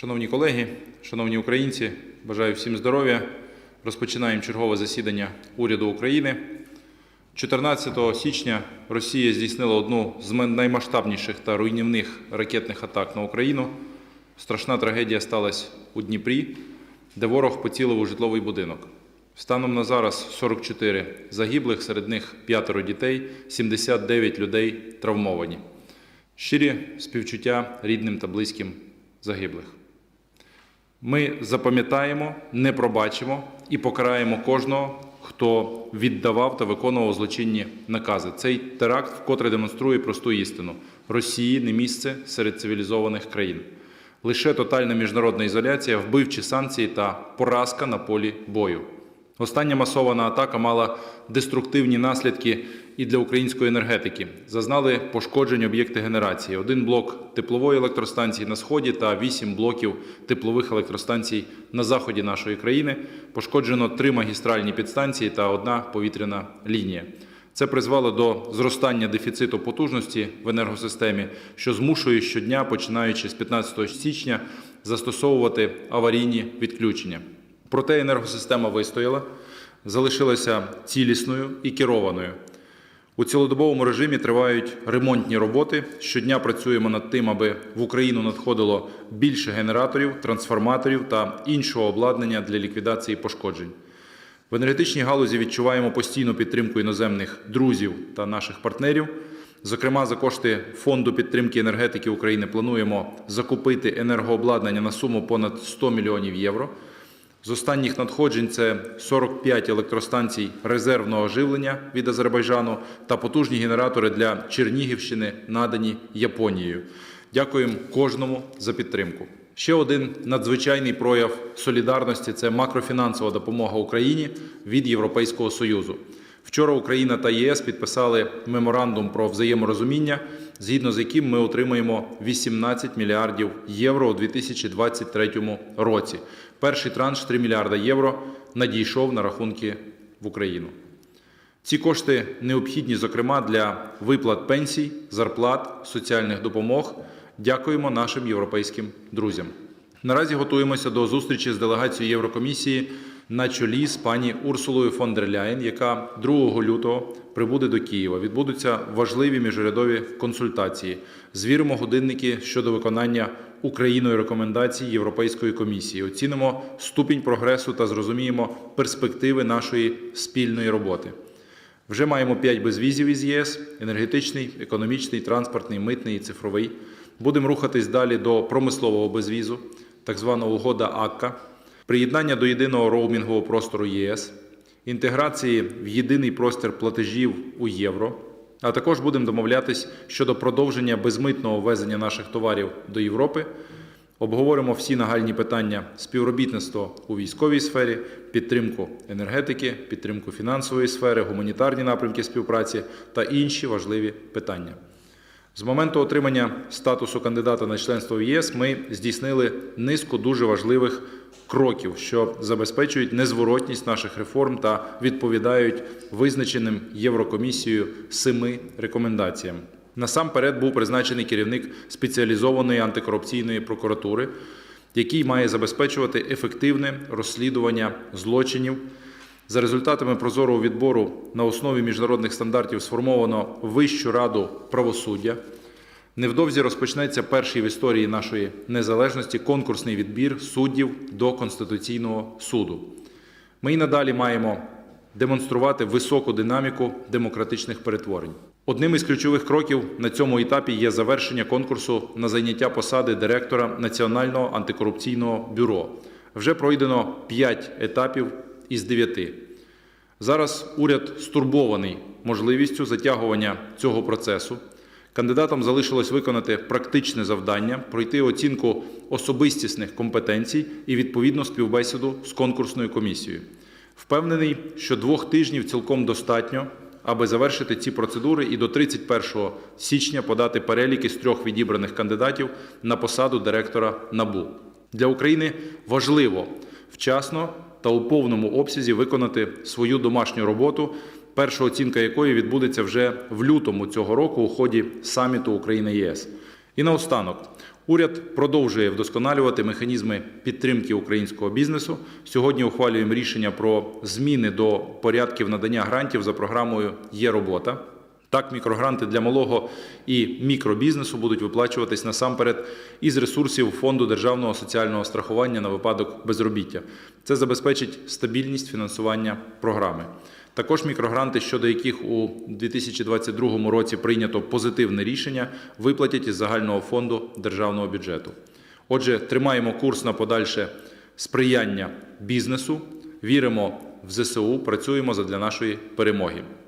Шановні колеги, шановні українці, бажаю всім здоров'я. Розпочинаємо чергове засідання уряду України. 14 січня Росія здійснила одну з наймасштабніших та руйнівних ракетних атак на Україну. Страшна трагедія сталася у Дніпрі, де ворог поцілив у житловий будинок. Станом на зараз 44 загиблих, серед них п'ятеро дітей, 79 людей травмовані. Щирі співчуття рідним та близьким загиблих. Ми запам'ятаємо, не пробачимо і покараємо кожного, хто віддавав та виконував злочинні накази. Цей теракт вкотре демонструє просту істину: Росії не місце серед цивілізованих країн. Лише тотальна міжнародна ізоляція, вбивчі санкції та поразка на полі бою. Остання масована атака мала деструктивні наслідки і для української енергетики. Зазнали пошкоджень об'єкти генерації: один блок теплової електростанції на сході та вісім блоків теплових електростанцій на заході нашої країни. Пошкоджено три магістральні підстанції та одна повітряна лінія. Це призвело до зростання дефіциту потужності в енергосистемі, що змушує щодня, починаючи з 15 січня, застосовувати аварійні відключення. Проте енергосистема вистояла, залишилася цілісною і керованою. У цілодобовому режимі тривають ремонтні роботи. Щодня працюємо над тим, аби в Україну надходило більше генераторів, трансформаторів та іншого обладнання для ліквідації пошкоджень. В енергетичній галузі відчуваємо постійну підтримку іноземних друзів та наших партнерів. Зокрема, за кошти фонду підтримки енергетики України плануємо закупити енергообладнання на суму понад 100 мільйонів євро. З останніх надходжень це 45 електростанцій резервного живлення від Азербайджану та потужні генератори для Чернігівщини, надані Японією. Дякуємо кожному за підтримку. Ще один надзвичайний прояв солідарності це макрофінансова допомога Україні від Європейського Союзу. Вчора Україна та ЄС підписали меморандум про взаєморозуміння, згідно з яким ми отримаємо 18 мільярдів євро у 2023 році. Перший транш 3 мільярда євро надійшов на рахунки в Україну. Ці кошти необхідні, зокрема, для виплат пенсій, зарплат, соціальних допомог. Дякуємо нашим європейським друзям. Наразі готуємося до зустрічі з делегацією Єврокомісії на чолі з пані Урсулою фон дер Ляєн, яка 2 лютого прибуде до Києва. Відбудуться важливі міжурядові консультації. Звіримо годинники щодо виконання Україною рекомендацій Європейської комісії. Оцінимо ступінь прогресу та зрозуміємо перспективи нашої спільної роботи. Вже маємо 5 безвізів із ЄС: енергетичний, економічний, транспортний, митний і цифровий. Будемо рухатись далі до промислового безвізу, так звана угода АККА, приєднання до єдиного роумінгового простору ЄС, інтеграції в єдиний простір платежів у євро. А також будемо домовлятись щодо продовження безмитного ввезення наших товарів до Європи. Обговоримо всі нагальні питання співробітництва у військовій сфері, підтримку енергетики, підтримку фінансової сфери, гуманітарні напрямки співпраці та інші важливі питання. З моменту отримання статусу кандидата на членство в ЄС ми здійснили низку дуже важливих кроків, що забезпечують незворотність наших реформ та відповідають визначеним Єврокомісією семи рекомендаціям. Насамперед був призначений керівник спеціалізованої антикорупційної прокуратури, який має забезпечувати ефективне розслідування злочинів. За результатами прозорого відбору на основі міжнародних стандартів сформовано Вищу раду правосуддя. Невдовзі розпочнеться перший в історії нашої незалежності конкурсний відбір суддів до Конституційного суду. Ми й надалі маємо демонструвати високу динаміку демократичних перетворень. Одним із ключових кроків на цьому етапі є завершення конкурсу на зайняття посади директора Національного антикорупційного бюро. Вже пройдено 5 етапів із 9. Зараз уряд стурбований можливістю затягування цього процесу. Кандидатам залишилось виконати практичне завдання, пройти оцінку особистісних компетенцій і відповідну співбесіду з конкурсною комісією. Впевнений, що двох тижнів цілком достатньо, аби завершити ці процедури і до 31 січня подати переліки з трьох відібраних кандидатів на посаду директора НАБУ. Для України важливо вчасно та у повному обсязі виконати свою домашню роботу, перша оцінка якої відбудеться вже в лютому цього року у ході саміту Україна ЄС. І наостанок, Уряд продовжує вдосконалювати механізми підтримки українського бізнесу. Сьогодні ухвалюємо рішення про зміни до порядків надання грантів за програмою Є робота. Так, мікрогранти для малого і мікробізнесу будуть виплачуватись насамперед із ресурсів фонду державного соціального страхування на випадок безробіття. Це забезпечить стабільність фінансування програми. Також мікрогранти, щодо яких у 2022 році прийнято позитивне рішення, виплатять із загального фонду державного бюджету. Отже, тримаємо курс на подальше сприяння бізнесу, віримо в ЗСУ, працюємо задля нашої перемоги.